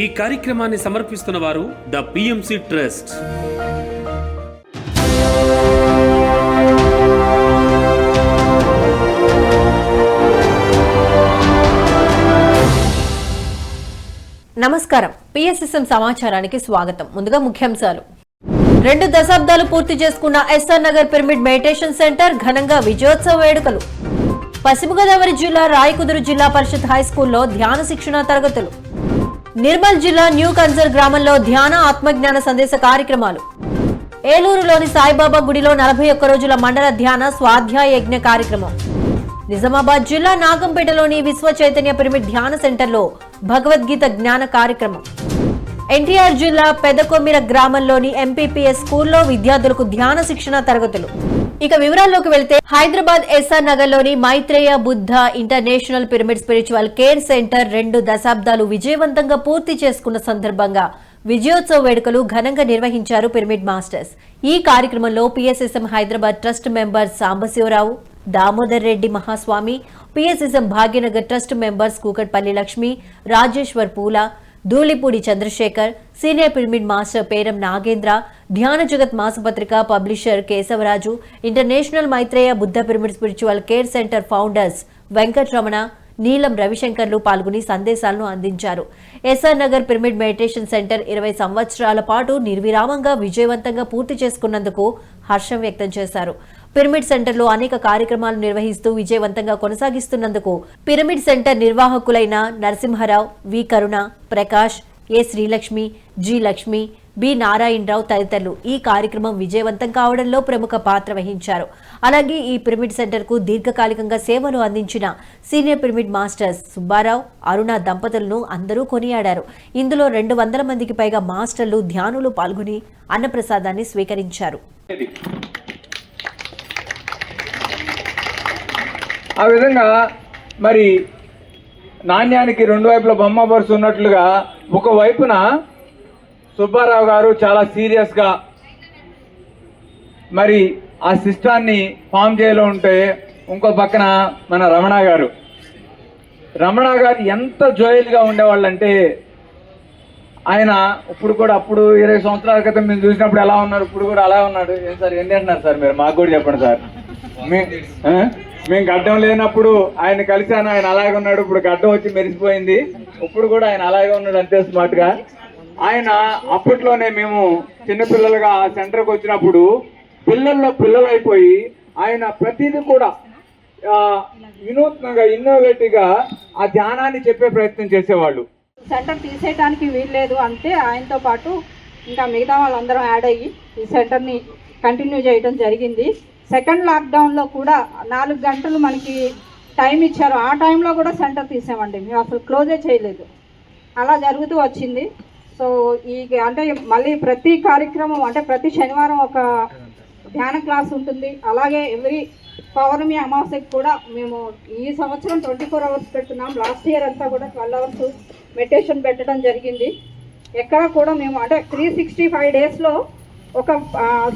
ఈ కార్యక్రమాన్ని సమర్పిస్తున్న వారు ద పిఎంసి ట్రస్ట్ నమస్కారం. పిఎస్ఎస్ఎం సమాచారానికి స్వాగతం. ముందుగా ముఖ్యాంశాలు. రెండు దశాబ్దాలు పూర్తి చేసుకున్న SR Nagar pyramid meditation centre ఘనంగా విజయోత్సవ వేడుకలు. పశ్చిమ గోదావరి జిల్లా రాయకుదురు జిల్లా పరిషత్ హై స్కూల్లో ధ్యాన శిక్షణ తరగతులు. నిర్మల్ జిల్లా న్యూ కన్సర్ గ్రామంలో ధ్యాన ఆత్మజ్ఞాన సందేశ కార్యక్రమాలు. ఏలూరులోని సాయిబాబా గుడిలో నలభై ఒక్క రోజుల మండల ధ్యాన స్వాధ్యాయ యజ్ఞ కార్యక్రమం. నిజామాబాద్ జిల్లా నాగంపేటలోని విశ్వ చైతన్య పిరమిడ్ ధ్యాన సెంటర్లో భగవద్గీత జ్ఞాన కార్యక్రమం. ఎన్టీఆర్ జిల్లా పెదకొమ్మిర గ్రామంలోని ఎంపీపీఎస్ స్కూల్లో విద్యార్థులకు ధ్యాన శిక్షణ తరగతులు. ఇక వివరాల్లోకి వెళ్తే హైదరాబాద్ ఎస్ఆర్ నగర్లోని Maitreya Buddha international pyramid spiritual care centre రెండు దశాబ్దాలు విజయవంతంగా పూర్తి చేసుకున్న సందర్భంగా విజయోత్సవ వేడుకలు ఘనంగా నిర్వహించారు పిరమిడ్ మాస్టర్స్. ఈ కార్యక్రమంలో PSSM Hyderabad trust member Sambasivarao Damodar Reddy Mahaswami PSSM Bhagyanagar trust members Kukatpally Lakshmi Rajeshwar Poola Dhulipudi Chandrasekhar senior pyramid master Peram Nagendra Dhyana Jagat మాసపత్రిక publisher Keshavaraju international Maitreya Buddha pyramid spiritual care centre founders Venkataramana Neelam రవిశంకర్లు పాల్గొని సందేశాలను అందించారు. SR Nagar pyramid meditation centre ఇరవై సంవత్సరాల పాటు నిర్విరామంగా విజయవంతంగా పూర్తి చేసుకున్నందుకు హర్షం వ్యక్తం చేశారు. పిరమిడ్ సెంటర్లో అనేక కార్యక్రమాలు నిర్వహిస్తూ విజయవంతంగా కొనసాగిస్తున్నందుకు pyramid centre నిర్వాహకులైన Narasimharao V. Karuna Prakash A. Srilakshmi G. Lakshmi B. Narayanarao తదితరులు ఈ కార్యక్రమం విజయవంతం కావడంలో ప్రముఖ పాత్ర వహించారు. అలాగే ఈ పిరమిడ్ సెంటర్కు దీర్ఘకాలికంగా సేవలు అందించిన senior pyramid masters Subbarao Aruna దంపతులను అందరూ కొనియాడారు. ఇందులో రెండు వందల మందికి పైగా మాస్టర్లు ధ్యానులు పాల్గొని అన్నప్రసాదాన్ని స్వీకరించారు. ఆ విధంగా మరి నాణ్యానికి రెండు వైపుల బొమ్మ బరుసు ఉన్నట్లుగా ఒక వైపున సుబ్బారావు గారు చాలా సీరియస్గా మరి ఆ సిస్టాన్ని ఫామ్ చేయలో ఉంటే ఇంకో పక్కన మన రమణ గారు. రమణ గారు ఎంత జోయల్గా ఉండేవాళ్ళంటే ఆయన ఇప్పుడు కూడా అప్పుడు ఇరవై సంవత్సరాల క్రితం మేము చూసినప్పుడు ఎలా ఉన్నారు? ఇప్పుడు కూడా అలా ఉన్నాడు. ఏం సార్ ఏంటి అంటున్నారు సార్ మీరు? మాకు కూడా చెప్పండి సార్. మీ మేము గడ్డం లేనప్పుడు ఆయన కలిశాను ఆయన అలాగే ఉన్నాడు ఇప్పుడు గడ్డం వచ్చి మెరిసిపోయింది. ఇప్పుడు కూడా ఆయన అలాగే ఉన్నాడు అంతే స్మార్ట్గా ఆయన అప్పట్లోనే మేము చిన్నపిల్లలుగా ఆ సెంటర్కి వచ్చినప్పుడు పిల్లల్లో పిల్లలు అయిపోయి ఆయన ప్రతిదీ కూడా వినూత్నంగా ఇన్నోవేటివ్గా ఆ ధ్యానాన్ని చెప్పే ప్రయత్నం చేసేవాళ్ళు. సెంటర్ తీసేయడానికి వీల్లేదు అంటే ఆయనతో పాటు ఇంకా మిగతా వాళ్ళందరం యాడ్ అయ్యి ఈ సెంటర్ని కంటిన్యూ చేయడం జరిగింది. సెకండ్ లాక్డౌన్లో కూడా నాలుగు గంటలు మనకి టైం ఇచ్చారు. ఆ టైంలో కూడా సెంటర్ తీసామండి మేము అసలు క్లోజే చేయలేదు. అలా జరుగుతూ వచ్చింది. సో ఈ అంటే మళ్ళీ ప్రతి కార్యక్రమం అంటే ప్రతి శనివారం ఒక ధ్యాన క్లాస్ ఉంటుంది. అలాగే ఎవ్రీ పౌర్ణమి అమావాస్యకి కూడా మేము ఈ సంవత్సరం ట్వంటీ ఫోర్ అవర్స్ పెట్టున్నాం లాస్ట్ ఇయర్ అంతా కూడా ట్వెల్వ్ అవర్స్ మెడిటేషన్ పెట్టడం జరిగింది. ఎక్కడ కూడా మేము అంటే త్రీ సిక్స్టీ ఫైవ్ డేస్లో ఒక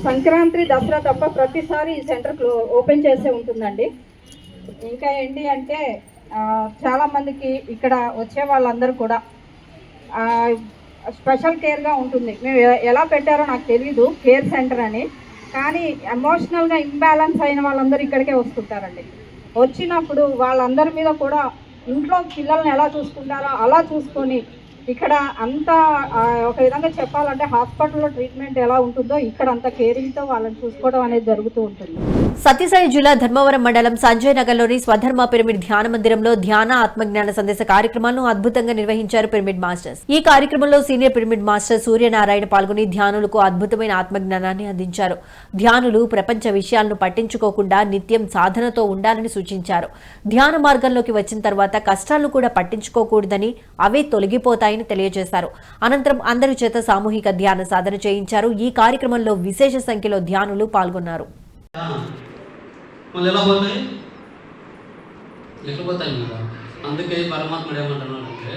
సంక్రాంతి దసరా తప్ప ప్రతిసారి ఈ సెంటర్ ఓపెన్ చేసే ఉంటుందండి. ఇంకా ఏంటి అంటే చాలామందికి ఇక్కడ వచ్చే వాళ్ళందరూ కూడా స్పెషల్ కేర్గా ఉంటుంది. మేము ఎలా పెట్టారో నాకు తెలియదు కేర్ సెంటర్ అని. కానీ ఎమోషనల్గా ఇంబ్యాలెన్స్ అయిన వాళ్ళందరూ ఇక్కడికే వస్తుంటారండి. వచ్చినప్పుడు వాళ్ళందరి మీద కూడా ఇంట్లో పిల్లల్ని ఎలా చూసుకుంటారో అలా చూసుకొని ఇక్కడ అంత ఒక విధంగా చెప్పాలంటే హాస్పిటల్లో ట్రీట్మెంట్ ఎలా ఉంటుందో ఇక్కడ అంత కేరింగ్తో వాళ్ళని చూసుకోవడం అనేది జరుగుతూ ఉంటుంది. సత్యసాయి జిల్లా ధర్మవరం మండలం సంజయ్ నగర్లోని స్వధర్మ పిరమిడ్ ధ్యాన మందిరంలో ధ్యాన ఆత్మజ్ఞాన సందేశ కార్యక్రమాలను అద్భుతంగా నిర్వహించారు పిరమిడ్ మాస్టర్స్. ఈ కార్యక్రమంలో సీనియర్ పిరమిడ్ మాస్టర్ సూర్యనారాయణ పాల్గొని ధ్యానులకు అద్భుతమైన ఆత్మజ్ఞానాన్ని అందించారు. ధ్యానులు ప్రపంచ విషయాలను పట్టించుకోకుండా నిత్యం సాధనతో ఉండాలని సూచించారు. ధ్యాన మార్గంలోకి వచ్చిన తర్వాత కష్టాలను కూడా పట్టించుకోకూడదని అవే తొలగిపోతాయి ఆయన తెలియజేశారు. అనంతరం అందరి చేత సామూహిక ధ్యాన సాధన చేయించారు. ఈ కార్యక్రమంలో విశేష సంఖ్యలో ధ్యానులు పాల్గొన్నారు. అందుకే పరమాత్ముడు ఏమంటున్నాడంటే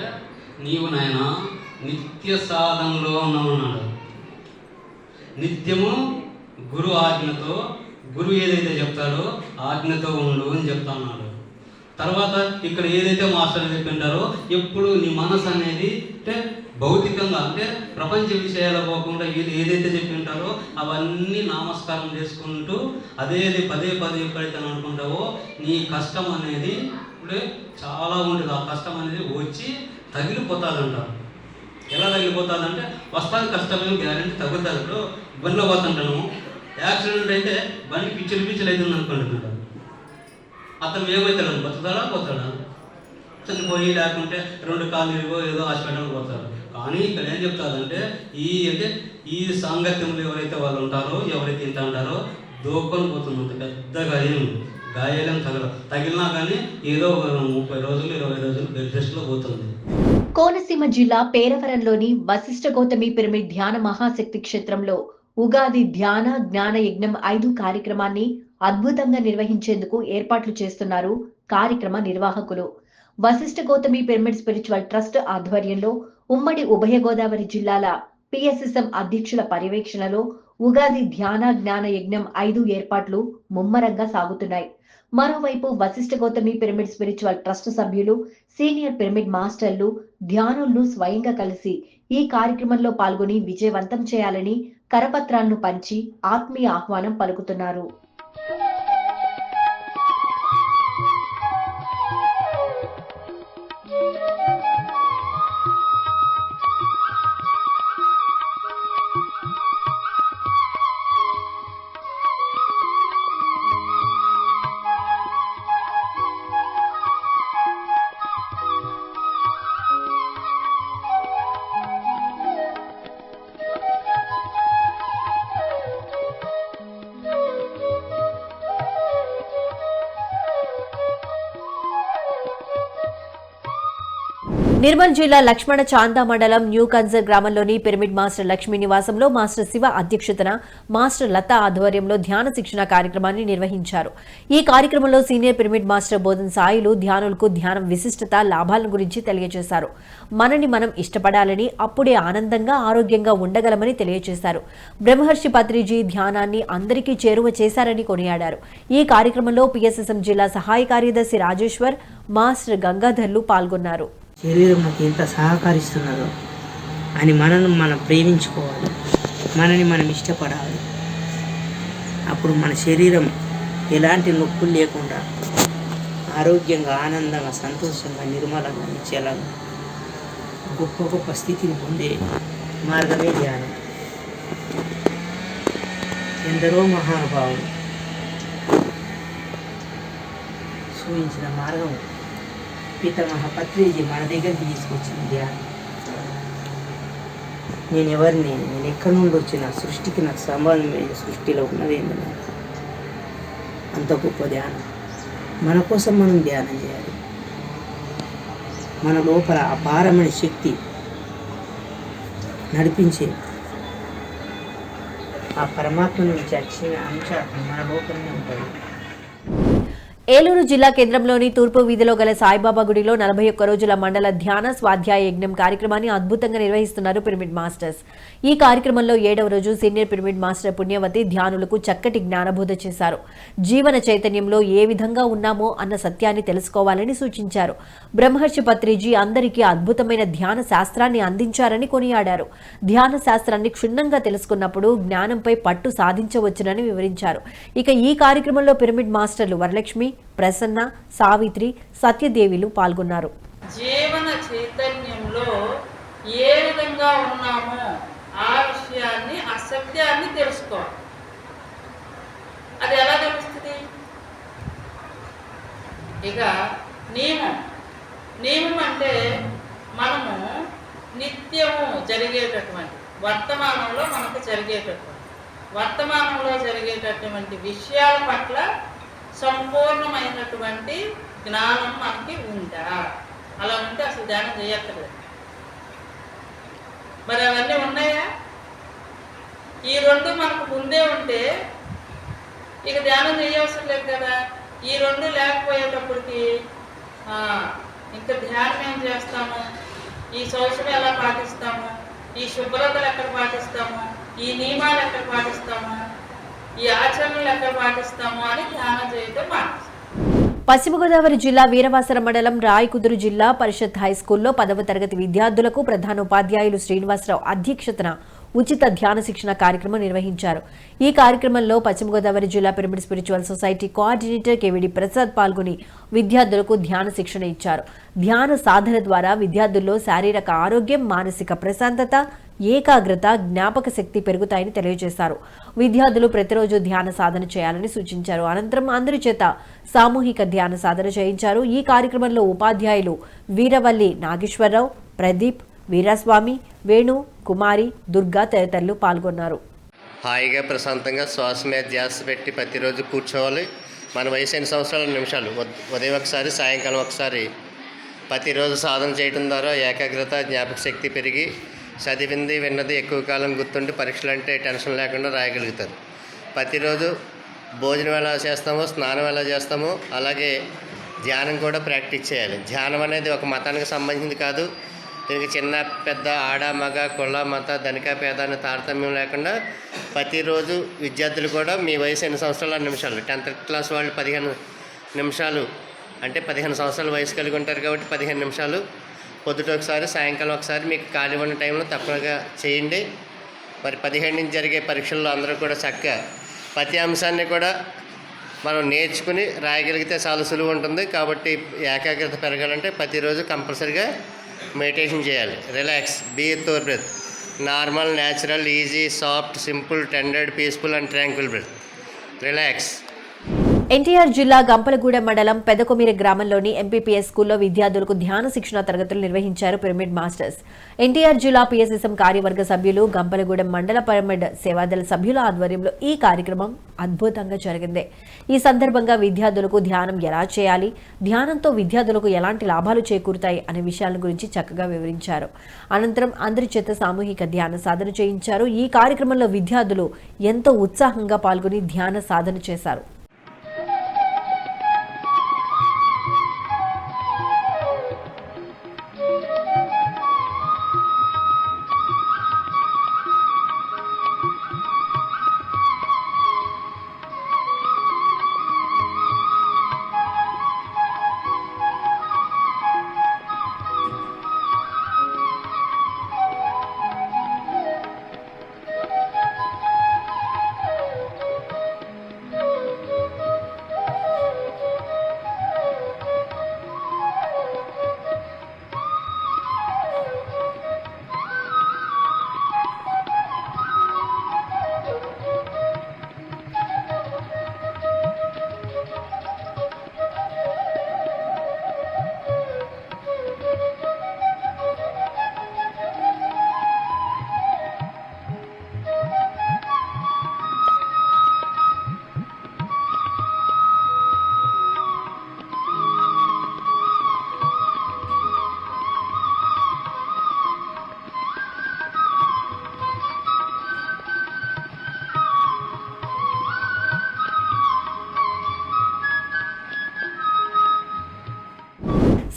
నీవు నాయన నిత్య సాధనలో ఉన్నామన్నాడు నిత్యము గురు ఆజ్ఞతో గురువు ఏదైతే చెప్తాడో ఆజ్ఞతో ఉండు అని చెప్తా ఉన్నాడు తర్వాత ఇక్కడ ఏదైతే మాస్టర్ చెప్పిండారో ఎప్పుడు నీ మనసు అనేది అంటే భౌతికంగా అంటే ప్రపంచ విషయాలు పోకుండా వీళ్ళు ఏదైతే చెప్పింటారో అవన్నీ నామస్కారం చేసుకుంటూ అదే పదే పదే ఎప్పుడైతే అనుకుంటావో నీ కష్టం అనేది ఇప్పుడే చాలా ఉండదు ఆ కష్టం అనేది వచ్చి తగిలిపోతుందంటారు ఎలా తగిలిపోతుందంటే వస్తాను కష్టమే గ్యారెంటీ తగ్గుతుంది. ఇప్పుడు బండిలో పోతుంటాను యాక్సిడెంట్ అయితే బండి పిచ్చిలు పిచ్చిలు అవుతుంది అనుకుంటున్నాడు అతను ఏమవుతాడు బతుకుతాడా? పోతాడా? చనిపోయి లేకుంటే రెండు కాళ్ళు ఏదో హాస్పిటల్కి పోతాడు. కానీ ఇక్కడ ఏం చెప్తారంటే ఈ అంటే ఈ సాంగత్యంలో ఎవరైతే వాళ్ళు ఉంటారో ఎవరైతే ఇంత అంటారో దూకొని పోతుంది పెద్ద గాయం గాయాలం తగల తగిలినా కానీ ఏదో ఒక ముప్పై రోజులు ఇరవై రోజులు బెడ్ రెస్ట్లో పోతుంది. కోనసీమ జిల్లా పేరవరంలోని వశిష్ఠ గౌతమి పిరమిడ్ ధ్యాన మహాశక్తి క్షేత్రంలో ఉగాది ధ్యాన జ్ఞాన యజ్ఞం ఐదు కార్యక్రమాన్ని అద్భుతంగా నిర్వహించేందుకు ఏర్పాట్లు చేస్తున్నారు కార్యక్రమ నిర్వాహకులు. Vasishta Gautami pyramid spiritual trust ఆధ్వర్యంలో ఉమ్మడి ఉభయ గోదావరి జిల్లాల పిఎస్ఎస్ఎం అధ్యక్షుల పర్యవేక్షణలో ఉగాది ధ్యాన జ్ఞాన యజ్ఞం ఐదు ఏర్పాట్లు ముమ్మరంగా సాగుతున్నాయి. మరోవైపు Vasishta Gautami pyramid spiritual trust సభ్యులు సీనియర్ పిరమిడ్ మాస్టర్లు ధ్యానులు స్వయంగా కలిసి ఈ కార్యక్రమంలో పాల్గొని విజయవంతం చేయాలని కరపత్రాలను పంచి ఆత్మీయ ఆహ్వానం పలుకుతున్నారు. నిర్మల్ జిల్లా లక్ష్మణ చాందా మండలం న్యూ కన్సర్ గ్రామంలోని పిరమిడ్ మాస్టర్ లక్ష్మీ నివాసంలో మాస్టర్ శివ అధ్యక్షతన మాస్టర్ లత ఆధ్వర్యంలో ధ్యాన శిక్షణ కార్యక్రమాన్ని నిర్వహించారు. ఈ కార్యక్రమంలో senior pyramid master Bodhan Sailu ధ్యానులకు ధ్యానం విశిష్టత లాభాలను గురించి తెలియజేశారు. మనని మనం ఇష్టపడాలని అప్పుడే ఆనందంగా ఆరోగ్యంగా ఉండగలమని తెలియజేశారు. బ్రహ్మహర్షి పత్రిజీ ధ్యానాన్ని అందరికీ చేరువ చేశారని కొనియాడారు. ఈ కార్యక్రమంలో పిఎస్ఎస్ఎం జిల్లా సహాయ కార్యదర్శి రాజేశ్వర్ మాస్టర్ గంగాధర్లు పాల్గొన్నారు. శరీరం మనకి ఎంత సహకరిస్తున్నదో అని మనను మనం ప్రేమించుకోవాలి. మనని మనం ఇష్టపడాలి. అప్పుడు మన శరీరం ఎలాంటి నొప్పులు లేకుండా ఆరోగ్యంగా ఆనందంగా సంతోషంగా నిర్మలంగా నిచ్చేలాగా గొప్ప గొప్ప స్థితిని పొందే మార్గమే ధ్యానం. ఎందరో మహానుభావులు సూచించిన మార్గం పితమహ పత్రిజీ మన దగ్గరికి తీసుకొచ్చిన ధ్యానం నేను ఎవరిని నేను ఎక్కడి నుండి వచ్చిన సృష్టికి నాకు సంబంధం సృష్టిలో ఉన్నది ఏంది అంత గొప్ప ధ్యానం. మన కోసం మనం ధ్యానం చేయాలి. మన లోపల అపారమైన శక్తి నడిపించే ఆ పరమాత్మ నుంచి వచ్చిన అంశాలు మన లోపలనే ఉంటుంది. ఏలూరు జిల్లా కేంద్రంలోని తూర్పు వీధిలో గల సాయిబాబా గుడిలో నలభై ఒక్క రోజుల మండల ధ్యాన స్వాధ్యాయ యజ్ఞం కార్యక్రమాన్ని అద్భుతంగా నిర్వహిస్తున్నారు పిరమిడ్ మాస్టర్స్. ఈ కార్యక్రమంలో ఏడవ రోజు సీనియర్ పిరమిడ్ మాస్టర్ పుణ్యవతి ధ్యానులకు చక్కటి జ్ఞానబోధ చేశారు. జీవన చైతన్యంలో ఏ విధంగా ఉన్నామో అన్న సత్యాన్ని తెలుసుకోవాలని సూచించారు. బ్రహ్మర్షి పత్రిజీ అందరికీ అద్భుతమైన ధ్యాన శాస్త్రాన్ని అందించారని కొనియాడారు. ధ్యాన శాస్త్రాన్ని క్షుణ్ణంగా తెలుసుకున్నప్పుడు జ్ఞానంపై పట్టు సాధించవచ్చునని వివరించారు. ఇక ఈ కార్యక్రమంలో పిరమిడ్ మాస్టర్లు వరలక్ష్మి ప్రసన్న సావిత్రి సత్యదేవిలు పాల్గొన్నారు. జీవన చైతన్యంలో ఏ విధంగా ఉన్నామో ఆ విషయాన్ని ఆ సత్యాన్ని తెలుసుకోవాలి. అది ఎలా తెలుస్తుంది? ఇక నియమం. నియమం అంటే మనము నిత్యము జరిగేటటువంటి వర్తమానంలో మనకు జరిగేటటువంటి వర్తమానంలో జరిగేటటువంటి విషయాల పట్ల సంపూర్ణమైనటువంటి జ్ఞానం మనకి ఉందా? అలా ఉంటే అసలు ధ్యానం చేయక్కర్లేదు. మరి అవన్నీ ఉన్నాయా? ఈ రెండు మనకు ముందే ఉంటే ఇక ధ్యానం చేయవసరం లేదు కదా. ఈ రెండు లేకపోయేటప్పటికి ఇంకా ధ్యానం ఏం చేస్తాము? ఈ శౌచం ఎలా పాటిస్తాము? ఈ శుభ్రతలు ఎక్కడ పాటిస్తాము? ఈ నియమాలు ఎక్కడ పాటిస్తాము? ఈ ఆచరణలు ఎక్కడ పాటిస్తాము అని చేయటం పశ్చిమ గోదావరి జిల్లా వీరవాసర మండలం రాయకుదురు జిల్లా పరిషత్ హైస్కూల్లో పదవ తరగతి విద్యార్థులకు ప్రధాన ఉపాధ్యాయులు శ్రీనివాసరావు అధ్యక్షతన ఉచిత ధ్యాన శిక్షణ కార్యక్రమం నిర్వహించారు. ఈ కార్యక్రమంలో పశ్చిమ గోదావరి జిల్లా pyramid spiritual society coordinator KVD Prasad పాల్గొని విద్యార్థులకు ధ్యాన శిక్షణ ఇచ్చారు. ధ్యాన సాధన ద్వారా విద్యార్థుల్లో శారీరక ఆరోగ్యం మానసిక ప్రశాంతత ఏకాగ్రత జ్ఞాపక శక్తి పెరుగుతాయని తెలియజేశారు. విద్యార్థులు ప్రతిరోజు ధ్యాన సాధన చేయాలని సూచించారు. అనంతరం అందరి చేత సామూహిక ధ్యాన సాధన చేయించారు. ఈ కార్యక్రమంలో ఉపాధ్యాయులు వీరవల్లి నాగేశ్వరరావు ప్రదీప్ వీరాస్వామి వేణు కుమారి దుర్గా తదితరులు పాల్గొన్నారు. హాయిగా ప్రశాంతంగా శ్వాస మీద ధ్యాస పెట్టి ప్రతిరోజు కూర్చోవాలి. మన వయసు ఎన్ని సంవత్సరాల? నిమిషాలు? ఉదయం ఒకసారి సాయంకాలం ఒకసారి. ప్రతిరోజు సాధన చేయడం ద్వారా ఏకాగ్రత జ్ఞాపక శక్తి పెరిగి చదివింది విన్నది ఎక్కువ కాలం గుర్తుండి పరీక్షలు అంటే టెన్షన్ లేకుండా రాయగలుగుతారు. ప్రతిరోజు భోజనం ఎలా చేస్తామో స్నానం ఎలా చేస్తామో అలాగే ధ్యానం కూడా ప్రాక్టీస్ చేయాలి. ధ్యానం అనేది ఒక మతానికి సంబంధించింది కాదు. దీనికి చిన్న పెద్ద ఆడ మగ కుల మత ధనిక పేద అనే తారతమ్యం లేకుండా ప్రతిరోజు విద్యార్థులు కూడా మీ వయసు ఎన్ని సంవత్సరాల నిమిషాలు. టెన్త్ క్లాస్ వాళ్ళు పదిహేను నిమిషాలు. అంటే పదిహేను సంవత్సరాల వయసు కలిగి ఉంటారు కాబట్టి పదిహేను నిమిషాలు. పొద్దుట ఒకసారి సాయంకాలం ఒకసారి మీకు ఖాళీ ఉన్న టైంలో తప్పనిగా చేయండి. మరి పదిహేను నుంచి జరిగే పరీక్షల్లో అందరూ కూడా చక్కగా ప్రతి అంశాన్ని కూడా మనం నేర్చుకుని రాయగలిగితే చాలా సులువు ఉంటుంది. కాబట్టి ఏకాగ్రత పెరగాలంటే ప్రతిరోజు కంపల్సరిగా మెడిటేషన్ చేయాలి relax be Thor breath normal natural easy soft simple tendered peaceful and tranquil breath relax NTR జిల్లా గంపలగూడెం మండలం పెదకొమిరి గ్రామంలోని ఎంపీపీఎస్ స్కూల్లో విద్యార్థులకు ధ్యాన శిక్షణ తరగతులు నిర్వహించారు పిరమిడ్ మాస్టర్స్. ఎన్టీఆర్ జిల్లా పీఎస్ఎస్ఎం కార్యవర్గ సభ్యులు గంపలగూడెం మండల పిరమిడ్ సేవాదళ సభ్యుల ఆధ్వర్యంలో ఈ కార్యక్రమం అద్భుతంగా జరిగింది. ఈ సందర్భంగా విద్యార్థులకు ధ్యానం ఎలా చేయాలి ధ్యానంతో విద్యార్థులకు ఎలాంటి లాభాలు చేకూరుతాయి అనే విషయాల గురించి చక్కగా వివరించారు. అనంతరం అందరి చేత సామూహిక ధ్యాన సాధన చేయించారు. ఈ కార్యక్రమంలో విద్యార్థులు ఎంతో ఉత్సాహంగా పాల్గొని ధ్యాన సాధన చేశారు.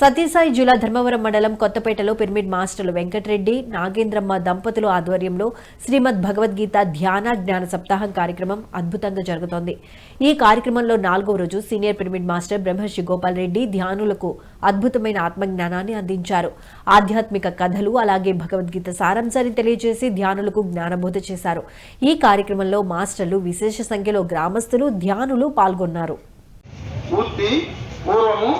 సత్యసాయి జిల్లా ధర్మవరం మండలం కొత్తపేటలో పిరమిడ్ మాస్టర్లు వెంకటరెడ్డి నాగేంద్రమ్మ దంపతులు ఆధ్వర్యంలో శ్రీమద్ భగవద్గీత ధ్యాన జ్ఞాన సప్తాహం కార్యక్రమం అద్భుతంగా జరుగుతోంది. ఈ కార్యక్రమంలో నాలుగో రోజు సీనియర్ పిరమిడ్ మాస్టర్ బ్రహ్మర్షి గోపాల్ రెడ్డి ధ్యానులకు అద్భుతమైన ఆత్మజ్ఞానాన్ని అందించారు. ఆధ్యాత్మిక కథలు అలాగే భగవద్గీత సారాంశాన్ని తెలియజేసి ధ్యానులకు జ్ఞానబోధ చేశారు. ఈ కార్యక్రమంలో మాస్టర్లు విశేష సంఖ్యలో గ్రామస్తులు ధ్యానులు పాల్గొన్నారు. పూర్తి పూర్వము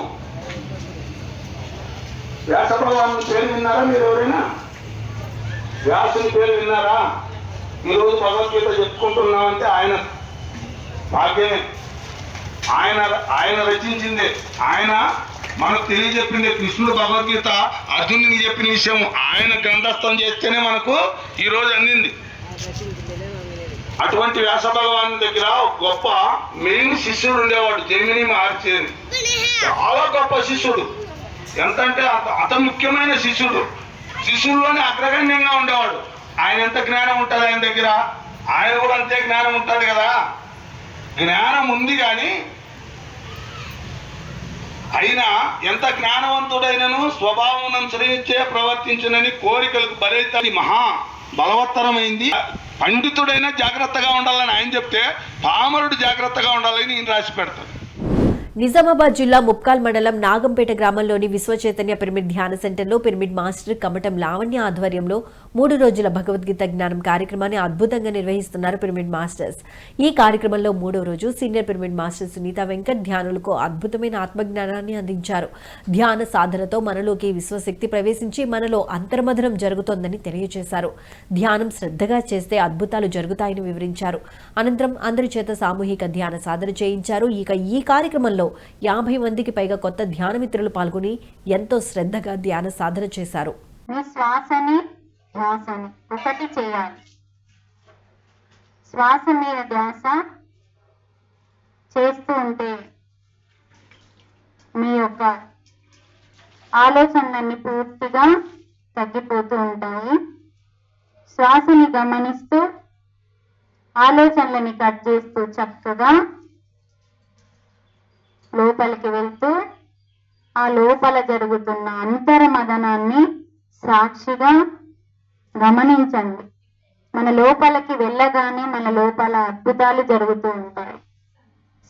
వ్యాస భగవాను పేరు విన్నారా మీరు ఎవరైనా? వ్యాసుని పేరు విన్నారా? ఈరోజు భగవద్గీత చెప్పుకుంటున్నామంటే ఆయన భాగ్యమే. ఆయన ఆయన రచించిందే. ఆయన మనకు తెలియజెప్పింది. కృష్ణుడు భగవద్గీత అర్జునుడికి చెప్పిన విషయం ఆయన గ్రంథస్థం చేస్తేనే మనకు ఈరోజు అందింది. అటువంటి వ్యాస భగవాన్ దగ్గర గొప్ప మెయిన్ శిష్యుడు ఉండేవాడు. జమిని మహర్షి చాలా గొప్ప శిష్యుడు. ఎంత అంటే అంత అత ముఖ్యమైన శిష్యుడు. శిష్యుల్లోనే అగ్రగణ్యంగా ఉండేవాడు. ఆయన ఎంత జ్ఞానం ఉంటుంది ఆయన దగ్గర? ఆయన కూడా అంతే జ్ఞానం ఉంటుంది కదా? జ్ఞానం ఉంది కానీ అయినా ఎంత జ్ఞానవంతుడైనను స్వభావం అనుసరించే ప్రవర్తించునని కోరికలకు బలైతే మహా బలవత్తరమైంది. పండితుడైనా జాగ్రత్తగా ఉండాలని ఆయన చెప్తే పామరుడు జాగ్రత్తగా ఉండాలని నేను రాసి పెడతాను నిజామాబాద్ జిల్లా ముప్కాల్ మండలం నాగంపేట గ్రామంలోని విశ్వచైతన్య పిరమిడ్ ధ్యాన సెంటర్లో పిరమిడ్ మాస్టర్ కమటం లావణ్య ఆధ్వర్యంలో మూడు రోజుల భగవద్గీత జ్ఞానం కార్యక్రమాన్ని అద్భుతంగా నిర్వహిస్తున్నారు పిరమిడ్ మాస్టర్స్. ఈ కార్యక్రమంలో మూడో రోజు senior pyramid master Sunitha Venkat ధ్యానులకు అద్భుతమైన ఆత్మజ్ఞానాన్ని అందించారు. ధ్యాన సాధనతో మనలోకి విశ్వశక్తి ప్రవేశించి మనలో అంతర్మధనం జరుగుతోందని తెలియజేశారు ధ్యానం శ్రద్ధగా చేస్తే అద్భుతాలు జరుగుతాయని వివరించారు. అనంతరం అందరి చేత సామూహిక ధ్యాన సాధన చేయించారు. ఇక ఈ కార్యక్రమంలో యాభై మందికి పైగా కొత్త ధ్యానమిత్రులు పాల్గొని ఎంతో శ్రద్ధగా ధ్యాన సాధన చేశారు. మీ శ్వాసని ధ్యాసని ఒకటి చేయాలి. శ్వాస మీద ధ్యాస చేస్తూ ఉంటే మీ యొక్క ఆలోచనలన్నీ పూర్తిగా తగ్గిపోతూ ఉంటాయి. శ్వాసని గమనిస్తూ ఆలోచనలని కట్ చేస్తూ చక్కగా లోపలికి వెళ్తూ ఆ లోపల జరుగుతున్న అంతర్మదనాన్ని సాక్షిగా గమనించండి. మన లోపలికి వెళ్ళగానే మన లోపల అద్భుతాలు జరుగుతూ ఉంటాయి.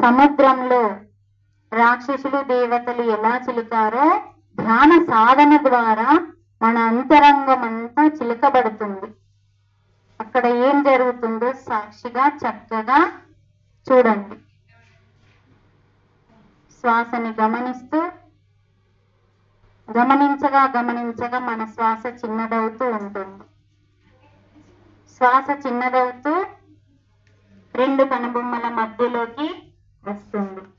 సముద్రంలో రాక్షసులు దేవతలు ఎలా చిలుకారో ధ్యాన సాధన ద్వారా మన అంతరంగం అంతా చిలకబడుతుంది. అక్కడ ఏం జరుగుతుందో సాక్షిగా చక్కగా చూడండి. శ్వాసని గమనిస్తూ గమనించగా గమనించగా మన శ్వాస చిన్నదవుతూ ఉంటుంది. శ్వాస చిన్నదవుతూ రెండు కనుబొమ్మల మధ్యలోకి వస్తుంది.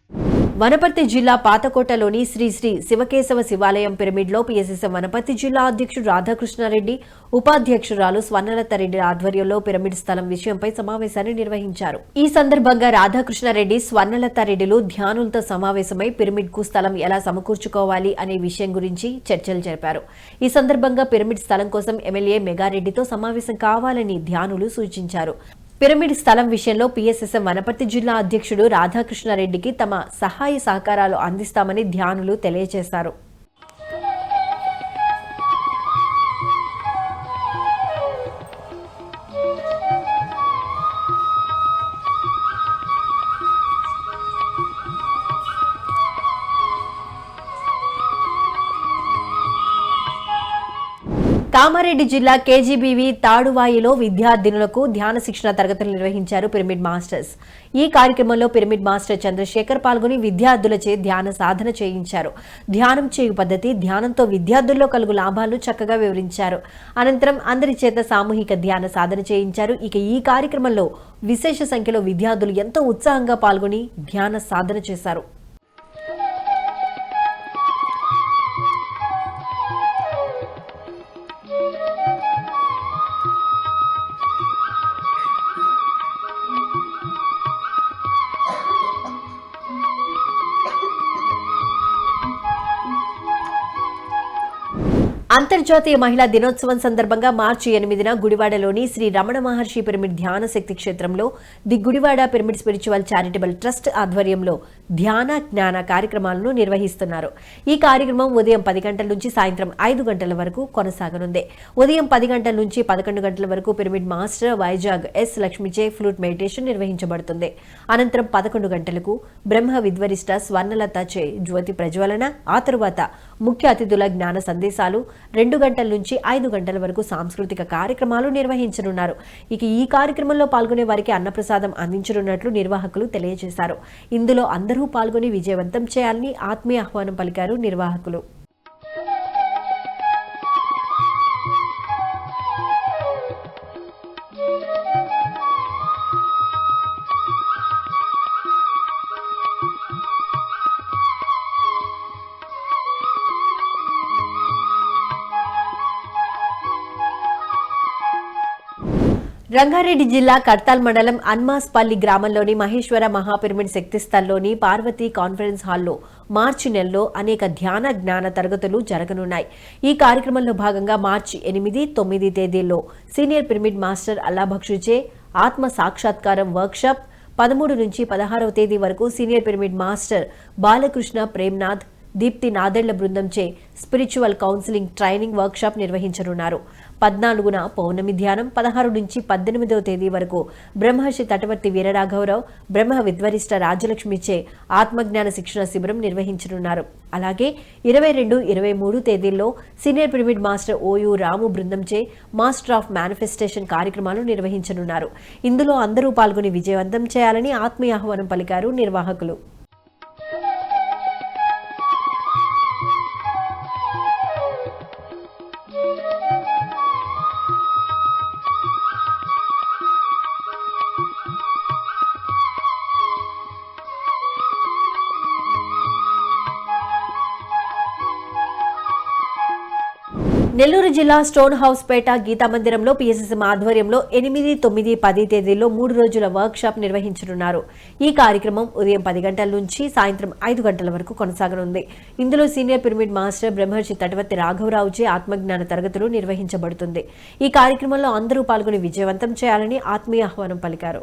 వనపర్తి జిల్లా పాతకోటలోని శ్రీ శ్రీ శివకేశవ శివాలయం పిరమిడ్లో పిఎస్ఎస్ఎం వనపర్తి జిల్లా అధ్యక్షుడు రాధాకృష్ణారెడ్డి ఉపాధ్యక్షురాలు స్వర్ణలతారెడ్డి ఆధ్వర్యంలో పిరమిడ్ స్థలం విషయంపై సమావేశాన్ని నిర్వహించారు. ఈ సందర్భంగా రాధాకృష్ణారెడ్డి స్వర్ణలతారెడ్డిలు ధ్యానులతో సమావేశమై పిరమిడ్కు స్థలం ఎలా సమకూర్చుకోవాలి అనే విషయం గురించి చర్చలు జరిపారు. ఈ సందర్భంగా పిరమిడ్ స్థలం కోసం ఎమ్మెల్యే మెగారెడ్డితో సమావేశం కావాలని ధ్యానులు సూచించారు. పిరమిడ్ స్థలం విషయంలో పిఎస్ఎస్ఎం వనపర్తి జిల్లా అధ్యక్షుడు రాధాకృష్ణారెడ్డికి తమ సహాయ సహకారాలు అందిస్తామని ధ్యానులు తెలియజేశారు. కామారెడ్డి జిల్లా కేజీబీవీ తాడువాయిలో విద్యార్థినులకు ధ్యాన శిక్షణ తరగతులు నిర్వహించారు పిరమిడ్ మాస్టర్స్. ఈ కార్యక్రమంలో పిరమిడ్ మాస్టర్ చంద్రశేఖర్ పాల్గొని విద్యార్థులచే ధ్యాన సాధన చేయించారు. ధ్యానం చేయు పద్ధతి ధ్యానంతో విద్యార్థుల్లో కలుగు లాభాలను చక్కగా వివరించారు. అనంతరం అందరి చేత సామూహిక ధ్యాన సాధన చేయించారు. ఇక ఈ కార్యక్రమంలో విశేష సంఖ్యలో విద్యార్థులు ఎంతో ఉత్సాహంగా పాల్గొని ధ్యాన సాధన చేశారు. అంతర్జాతీయ మహిళా దినోత్సవం సందర్భంగా మార్చి ఎనిమిదిన గుడివాడలోని శ్రీ రమణ మహర్షి పిరమిడ్ ధ్యాన శక్తి క్షేత్రంలో the Gudivada pyramid spiritual charitable trust ఆధ్వర్యంలో ధ్యాన జ్ఞాన కార్యక్రమాలను నిర్వహిస్తున్నారు. ఈ కార్యక్రమం ఉదయం పది గంటల నుంచి సాయంత్రం ఐదు గంటల వరకు కొనసాగనుంది. ఉదయం పది గంటల నుంచి పదకొండు గంటల వరకు పిరమిడ్ మాస్టర్ వైజాగ్ ఎస్ లక్ష్మిచే ఫ్లూట్ మెడిటేషన్ నిర్వహించబడుతుంది. అనంతరం పదకొండు గంటలకు బ్రహ్మ విద్వరిష్ట స్వర్ణలత చే జ్యోతి ప్రజ్వలన ఆ తరువాత ముఖ్య అతిథుల జ్ఞాన సందేశాలు రెండు గంటల నుంచి ఐదు గంటల వరకు సాంస్కృతిక కార్యక్రమాలు నిర్వహించనున్నారు. ఇక ఈ కార్యక్రమంలో పాల్గొనే వారికి అన్నప్రసాదం అందించనున్నట్లు నిర్వాహకులు తెలియజేశారు. ఇందులో అందరూ పాల్గొని విజయవంతం చేయాలని ఆత్మీయ ఆహ్వానం పలికారు నిర్వాహకులు. రంగారెడ్డి జిల్లా కర్తాల్ మండలం అన్మాస్పల్లి గ్రామంలోని మహేశ్వర మహాపిరమిడ్ శక్తిస్థల్లోని పార్వతి కాన్ఫరెన్స్ హాల్లో మార్చి నెలలో అనేక ధ్యాన జ్ఞాన తరగతులు జరగనున్నాయి. ఈ కార్యక్రమంలో భాగంగా మార్చి ఎనిమిది తొమ్మిది తేదీల్లో సీనియర్ పిరమిడ్ మాస్టర్ అల్లాభక్షుచే ఆత్మ సాక్షాత్కారం వర్క్షాప్ పదమూడు నుంచి పదహారవ తేదీ వరకు senior pyramid master Balakrishna Premnath Deepti Nadella బృందంచే spiritual counselling training workshop నిర్వహించనున్నారు. పద్నాలుగున పౌర్ణమి ధ్యానం పదహారు నుంచి పద్దెనిమిదవ తేదీ వరకు బ్రహ్మర్షి తటవర్తి వీరరాఘవరావు బ్రహ్మ విద్వరిష్ట రాజలక్ష్మిచే ఆత్మజ్ఞాన శిక్షణ శిబిరం నిర్వహించనున్నారు. అలాగే ఇరవై రెండు ఇరవై మూడు తేదీల్లో senior pyramid master OU Ramu బృందంచే master of manifestation కార్యక్రమాలు నిర్వహించనున్నారు. ఇందులో అందరూ పాల్గొని విజయవంతం చేయాలని ఆత్మీయాహ్వానం పలికారు నిర్వాహకులు. నెల్లూరు జిల్లా స్టోన్ హౌస్ పేట గీతా మందిరంలో పిఎస్ఎస్ఎం ఆధ్వర్యంలో ఎనిమిది తొమ్మిది పది తేదీల్లో మూడు రోజుల వర్క్ షాప్ నిర్వహించనున్నారు. ఈ కార్యక్రమం ఉదయం పది గంటల నుంచి సాయంత్రం ఐదు గంటల వరకు కొనసాగనుంది. ఇందులో సీనియర్ పిరమిడ్ మాస్టర్ బ్రహ్మర్షి తటవర్తి రాఘవరావుచే ఆత్మజ్ఞాన తరగతులు నిర్వహించబడుతుంది. ఈ కార్యక్రమంలో అందరూ పాల్గొని విజయవంతం చేయాలని ఆత్మీయ ఆహ్వానం పలికారు.